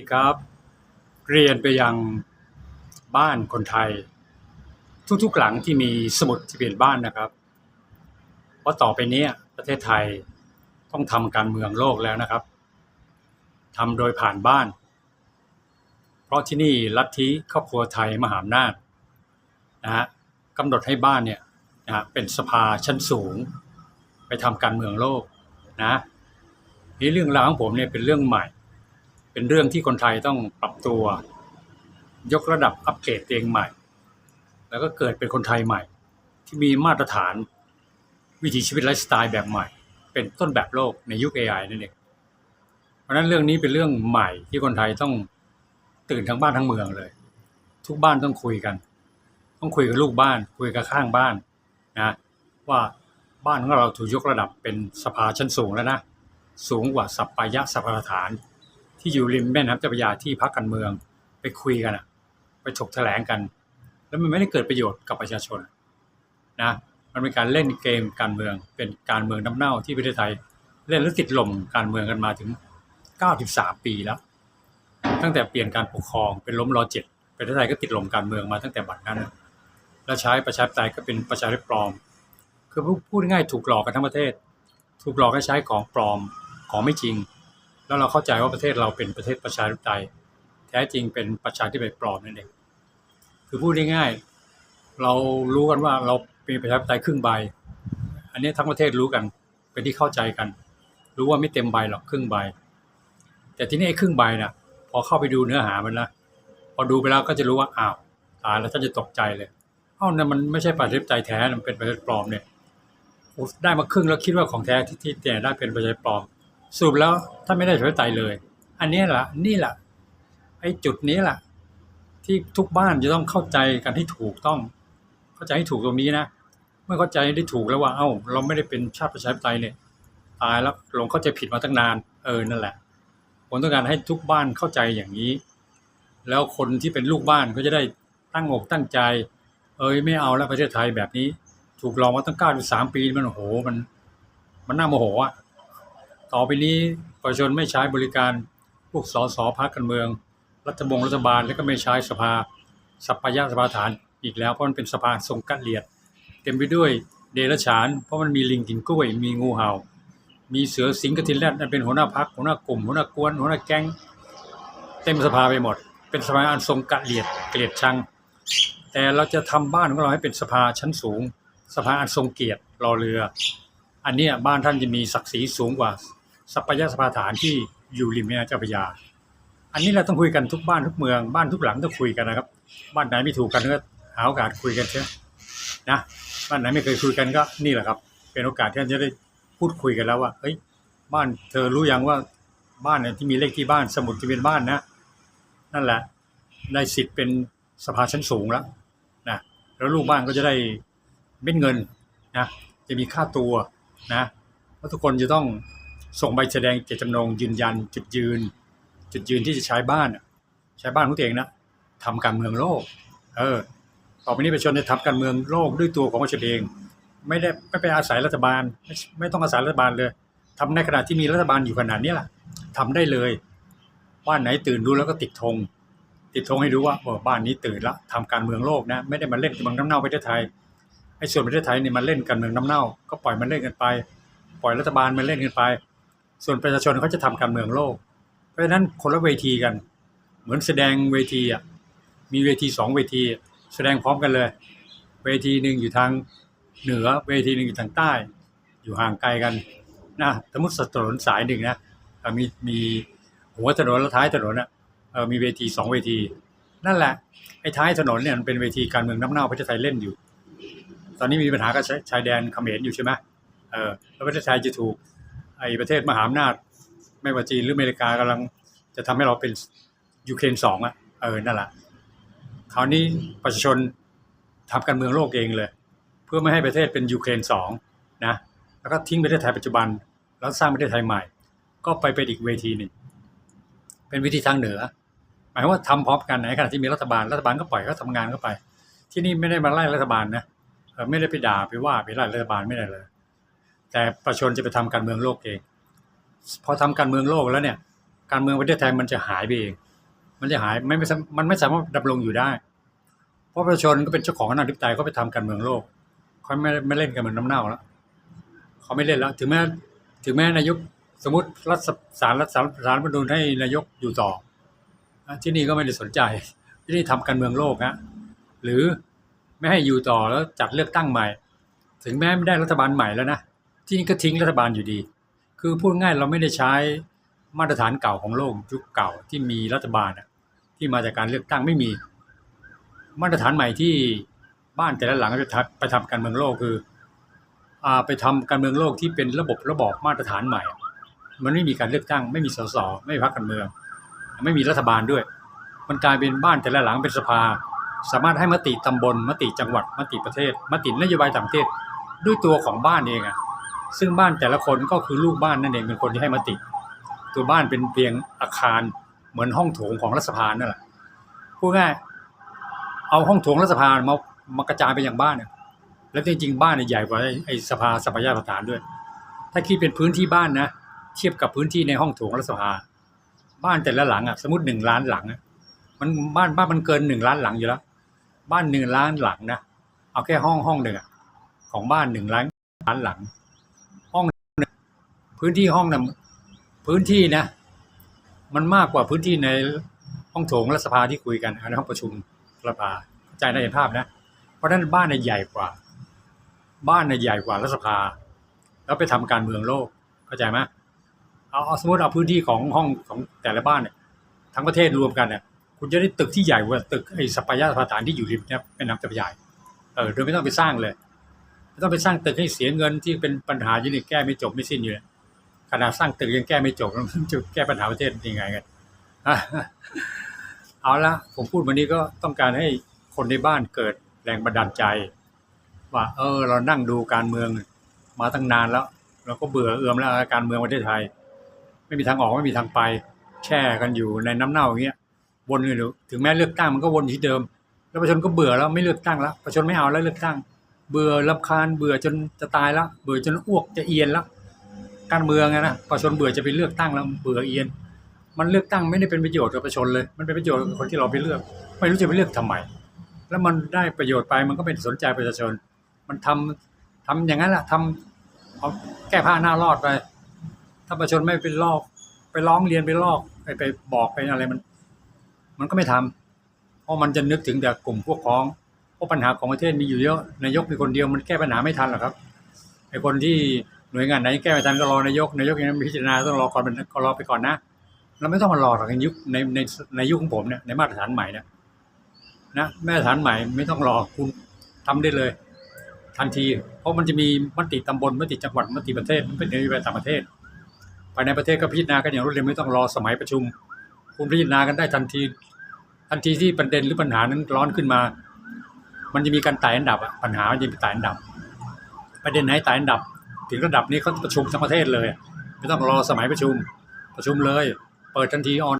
ดีครับ เรียนไปยังบ้านคนไทย ทุกๆหลังที่มีสมุดทะเบียนบ้านนะครับเพราะต่อไปนี้ประเทศไทยต้องทำการเมืองโลกแล้วนะครับทำโดยผ่านบ้าน เพราะที่นี่ลัทธิครอบครัวไทยมหาอำนาจนะฮะกำหนดให้บ้านเนี่ยนะฮะเป็นสภาชั้นสูง ไปทำการเมืองโลกนะนี่เรื่องราวของผมเนี่ยเป็นเรื่องใหม่ เป็นเรื่องที่คนไทยต้องปรับตัวยกระดับอัปเกรดตัวเองใหม่ แล้วก็เกิดเป็นคนไทยใหม่ ที่มีมาตรฐานวิถีชีวิตไลฟ์สไตล์แบบใหม่ เป็นต้นแบบโลกในยุค AI นั่นเองเพราะนั้นเรื่องนี้เป็นเรื่องใหม่ที่คนไทยต้องตื่นทั้งบ้านทั้งเมืองเลย ทุกบ้านต้องคุยกัน ต้องคุยกับลูกบ้าน คุยกับข้างบ้านนะว่าบ้านของเราถูกยกระดับเป็นสภาชั้นสูงแล้วนะ สูงกว่าสัปปายะสัพพฐาน ที่อยู่ริมแม่น้ำเจ้าพระยาที่พักการเมืองไปคุยกันอะไปถกแถลงกัน แล้วมันไม่ได้เกิดประโยชน์กับประชาชนนะมันเป็นการเล่นเกมการเมืองเป็นการเมืองน้ำเน่าที่ประเทศไทย เล่นแล้วติดลมการเมืองกันมาถึง 93 ปีแล้ว ตั้งแต่เปลี่ยนการปกครองเป็นล้มรอเจ็ดประเทศไทยก็ติดลมการเมืองมาตั้งแต่บัดนั้น แล้วใช้ประชาธิปไตยก็เป็นประชาธิปปลอม คือพูดง่ายถูกหลอกกันทั้งประเทศ ถูกหลอกให้ใช้ของปลอมของไม่จริง แล้วเราเข้าใจว่าประเทศเราเป็นประเทศประชาธิปไตย แท้จริงเป็นประชาธิปไตยปลอมนั่นเองคือพูดง่ายๆเรารู้กันว่าเราเป็นประชาธิปไตยครึ่งใบ อันนี้ทั้งประเทศรู้กัน เป็นที่เข้าใจกัน รู้ว่าไม่เต็มใบหรอกครึ่งใบ แต่ที่นี่ไอ้ครึ่งใบน่ะพอเข้าไปดูเนื้อหามันนะพอดูไปแล้วก็จะรู้ว่าอ้าวตายแล้วท่านจะตกใจเลยเอ้านั่นมันไม่ใช่ประชาธิปไตยแท้มันเป็นประชาธิปไตยปลอมเนี่ยได้มาครึ่งแล้วคิดว่าของแท้ที่ที่แต่ได้เป็นประชาธิปไตยปลอม สรุปแล้วท่านไม่ได้ประชาธิปไตยเลย อันนี้แหละนี่แหละไอ้จุดนี้แหละที่ทุกบ้านจะต้องเข้าใจกันที่ถูกต้อง เข้าใจให้ถูกตรงนี้นะเมื่อเข้าใจได้ถูกแล้วว่าเอ้า เราไม่ได้เป็นชาติประชาธิปไตยเนี่ยตายแล้วหลงเข้าใจผิดมาตั้งนาน เออนั่นแหละผมต้องการให้ทุกบ้านเข้าใจอย่างนี้ แล้วคนที่เป็นลูกบ้านก็จะได้ตั้งอกตั้งใจ เอ้ยไม่เอาแล้วประเทศไทยแบบนี้ ถูกลอกมาตั้งเก้าถึงสามปีมันโอ้โหมัน มันน่าโมโหอะ ต่อไปนี้ประชาชนไม่ใช้บริการพวกสสพักการเมือง รัฐบงรัฐบาลแล้วก็ไม่ใช้สภาสัปปายะสภาฐานอีกแล้วเพราะมันเป็นสภาทรงกัดเลียด เต็มไปด้วยเดรัจฉาน เพราะมันมีลิงกินกล้วยมีงูเห่า มีเสือสิงห์กระทินแรดนั่นเป็นหัวหน้าพักหัวหน้ากลุ่มหัวหน้ากวนหัวหน้าแก๊งเต็มสภาไปหมด เป็นสภาอันทรงกัดเลียดเกลียดชัง แต่เราจะทำบ้านของเราให้เป็นสภาชั้นสูง สภาอันทรงเกียรติรอเรือ อันนี้บ้านท่านจะมีศักดิ์ศรีสูงกว่า สัปยะสภาฐานที่อยู่ริมแม่น้ำเจ้าพระยา อันนี้เราต้องคุยกันทุกบ้านทุกเมืองบ้านทุกหลังต้องคุยกันนะครับ บ้านไหนไม่ถูกกันก็หาโอกาสคุยกันเถอะนะบ้านไหนไม่เคยคุยกันก็นี่แหละครับ เป็นโอกาสที่จะได้พูดคุยกันแล้วว่าเฮ้ยบ้านเธอรู้ยังว่าบ้านเนี่ยที่มีเลขที่บ้านสมุดทะเบียนบ้านนะนั่นแหละได้สิทธิ์เป็นสภาชั้นสูงแล้วนะแล้วลูกบ้านก็จะได้เม็ดเงินนะจะมีค่าตัวนะแล้วทุกคนจะต้อง ส่งใบแสดงเจตจำนงยืนยัน จุดยืน จุดยืนที่จะใช้บ้านใช้บ้านของตัวเองนะทำการเมืองโลก เออต่อไปนี้ประชาชนจะทำการเมืองโลกด้วยตัวของประชาชนเอง ไม่ได้ไม่ไปอาศัยรัฐบาลไม่ไม่ต้องอาศัยรัฐบาลเลยทำในขณะที่มีรัฐบาลอยู่ขนาดนี้แหละทำได้เลยบ้านไหนตื่นรู้แล้วก็ติดธงติดธงให้รู้ว่าเออบ้านนี้ตื่นละทำการเมืองโลกนะ ไม่ได้มาเล่นการเมืองน้ำเน่าประเทศไทยไอ้ส่วนประเทศไทยเนี่ยมันเล่นการเมืองน้ำเน่า ก็ปล่อยมันเล่นกันไป ปล่อยรัฐบาลมันเล่นกันไป ส่วนประชาชนเขาจะทำการเมืองโลก เพราะฉะนั้นคนละเวทีกัน เหมือนแสดงเวทีอะมีเวทีสองเวที แสดงพร้อมกันเลย เวทีหนึ่งอยู่ทางเหนือเวทีหนึ่งอยู่ทางใต้ อยู่ห่างไกลกันนะสมมติถนนสายหนึ่งนะมีมีหัวถนนและท้ายถนนอะมีเวทีสองเวที นั่นแหละไอ้ท้ายถนนเนี่ยมันเป็นเวทีการเมืองน้ำเน่าประเทศไทยเล่นอยู่ ตอนนี้มีปัญหากับชายชายแดนเขมรอยู่ใช่ไหมเออแล้วประเทศไทยจะถูก ไอ้ประเทศมหาอำนาจ ไม่ว่าจีนหรืออเมริกากำลังจะทำให้เราเป็นยูเครนสองอะเออนั่นแหละคราวนี้ประชาชนทำการเมืองโลกเองเลย เพื่อไม่ให้ประเทศเป็นยูเครนสองนะแล้วก็ทิ้งประเทศไทยปัจจุบัน แล้วสร้างประเทศไทยใหม่ ก็ไปเป็นอีกเวทีหนึ่งเป็นวิธีทางเหนือ หมายว่าทำพร้อมกันในขณะที่มีรัฐบาลรัฐบาลก็ปล่อยเขาทำงานเข้าไป ที่นี่ไม่ได้มาไล่รัฐบาลนะไม่ได้ไปด่าไปว่าไปไล่รัฐบาลไม่ได้เลย แต่ประชาชนจะไปทำการเมืองโลกเองพอทำการเมืองโลกแล้วเนี่ย การเมืองประเทศไทยมันจะหายไปเองมันจะหายไม่ไม่มันไม่สามารถดำรงอยู่ได้ เพราะประชาชนก็เป็นเจ้าของอำนาจอธิปไตยเขาไปทำการเมืองโลกเขาไม่ไม่เล่นการเหมืองน้ำเน่าแล้วเขาไม่เล่นแล้ว ถึงแม้ถึงแม้นายกสมมติรัฐสารรัฐสารสารรัฐธรรมนูญให้นายกอยู่ต่อที่นี่ก็ไม่ได้สนใจ ที่นี่ทำการเมืองโลกฮะหรือไม่ให้อยู่ต่อแล้วจัดเลือกตั้งใหม่ ถึงแม้ไม่ได้รัฐบาลใหม่แล้วนะ ที่นี่ก็ทิ้งรัฐบาลอยู่ดี คือพูดง่ายเราไม่ได้ใช้มาตรฐานเก่าของโลกยุคเก่าที่มีรัฐบาลอะที่มาจากการเลือกตั้งไม่มี มาตรฐานใหม่ที่บ้านแต่ละหลังไปทำไปทำการเมืองโลกคืออไปทำการเมืองโลกที่เป็นระบบระบอบมาตรฐานใหม่ มันไม่มีการเลือกตั้ง ไม่มีสสไม่มีพรรคการเมือง ไม่มีรัฐบาลด้วย มันกลายเป็นบ้านแต่ละหลังเป็นสภา สามารถให้มติตำบลมติจังหวัดมติประเทศมตินโยบายต่างประเทศด้วยตัวของบ้านเองอะ ซึ่งบ้านแต่ละคนก็คือลูกบ้านนั่นเองเป็นคนที่ให้มติ ตัวบ้านเป็นเพียงอาคารเหมือนห้องโถงของรัฐสภานั่นแหละพูดง่ายเอาห้องโถงรัฐสภามามากระจายไปอย่างบ้านเนี่ยแล้วจริงๆบ้านเนี่ยใหญ่กว่าไอ้สภาสัพยาประธานด้วย ถ้าคิดเป็นพื้นที่บ้านนะเทียบกับพื้นที่ในห้องโถงรัฐสภา บ้านแต่ละหลังอะสมมติหนึ่งล้านหลังอะมันบ้านบ้านมันเกินหนึ่งล้านหลังอยู่แล้ว บ้านหนึ่งล้านหลังนะเอาแค่ห้องห้องหนึ่งอะของบ้านหนึ่งล้านล้านหลัง พื้นที่ห้องนะพื้นที่นะ มันมากกว่าพื้นที่ในห้องโถงรัฐสภาที่คุยกันในห้องประชุมรัฐสภาใจได้เห็นภาพนะ เพราะฉะนั้นบ้านเนี่ยใหญ่กว่า บ้านเนี่ยใหญ่กว่ารัฐสภา แล้วไปทำการเมืองโลกเข้าใจไหมเอาสมมติเอาพื้นที่ของห้องของแต่ละบ้านเนี่ยทั้งประเทศรวมกันเนี่ยคุณจะได้ตึกที่ใหญ่กว่าตึกไอ้สัปยาสถานที่อยู่ริมเนี่ยแม่น้ำเจ้าพระยาเออโดยไม่ต้องไปสร้างเลยไม่ต้องไปสร้างตึกให้เสียเงินที่เป็นปัญหาอยู่นี่แก้ไม่จบไม่สิ้นอยู่เลย ขนาดสร้างตึกยังแก้ไม่จบจะแก้ปัญหาประเทศยังไงกันเอาละผมพูดวันนี้ก็ต้องการให้คนในบ้านเกิดแรงบันดาลใจ ว่า เออ เรานั่งดูการเมืองมาตั้งนานแล้ว เราก็เบื่อเอือมแล้วการเมืองประเทศไทย ไม่มีทางออกไม่มีทางไป แช่กันอยู่ในน้ำเน่าอย่างเงี้ยวนกันอยู่ถึงแม้เลือกตั้งมันก็วนที่เดิม แล้วประชาชนก็เบื่อแล้วไม่เลือกตั้งแล้วประชาชนไม่เอาแล้วเลือกตั้ง เบื่อรำคาญเบื่อจนจะตายแล้วเบื่อจนอ้วกจะเอียนแล้ว การเมืองนะประชาชนเบื่อจะไปเลือกตั้งแล้วเบื่อเอียน มันเลือกตั้งไม่ได้เป็นประโยชน์กับประชาชนเลย มันเป็นประโยชน์กับคนที่เราไปเลือก ไม่รู้จะไปเลือกทำไม แล้วมันได้ประโยชน์ไปมันก็เป็นสนใจประชาชน มันทำทำอย่างนั้นแหละทำเอาแก้ผ้าหน้ารอดไป ถ้าประชาชนไม่ไปลอก ไปร้องเรียนไปลอกไปไปบอกไปอะไรมัน มันก็ไม่ทำเพราะมันจะนึกถึงแต่กลุ่มพวกพ้องเพราะปัญหาของประเทศมีอยู่เยอะนายกมีคนเดียวมันแก้ปัญหาไม่ทันหรอกครับไอ้คนที่ หน่วยงานไหนแก้ไม่ทันก็รอนายกนายกยังพิจารณาต้องรอก่อนมันก็รอไปก่อนนะเราไม่ต้องมารอหรอกในยุคในในในยุคของผมเนี่ยในมาตรฐานใหม่เนี่ยนะมาตรฐานใหม่ไม่ต้องรอคุณทำได้เลย ทันที เพราะมันจะมีมติตำบลมติจังหวัดมติประเทศมันเป็นนโยบายต่างประเทศภายในประเทศก็พิจารณากันอย่างรวดเร็วไม่ต้องรอสมัยประชุม คุณพิจารณากันได้ทันที ทันทีที่ประเด็นหรือปัญหานั้นร้อนขึ้นมา มันจะมีการไต่อันดับปัญหามันจะมีไต่อันดับ ประเด็นไหนไต่อันดับ ถึงระดับนี้เขาประชุมทั้งประเทศเลย ไม่ต้องรอสมัยประชุมประชุมเลย เปิดทันทีออน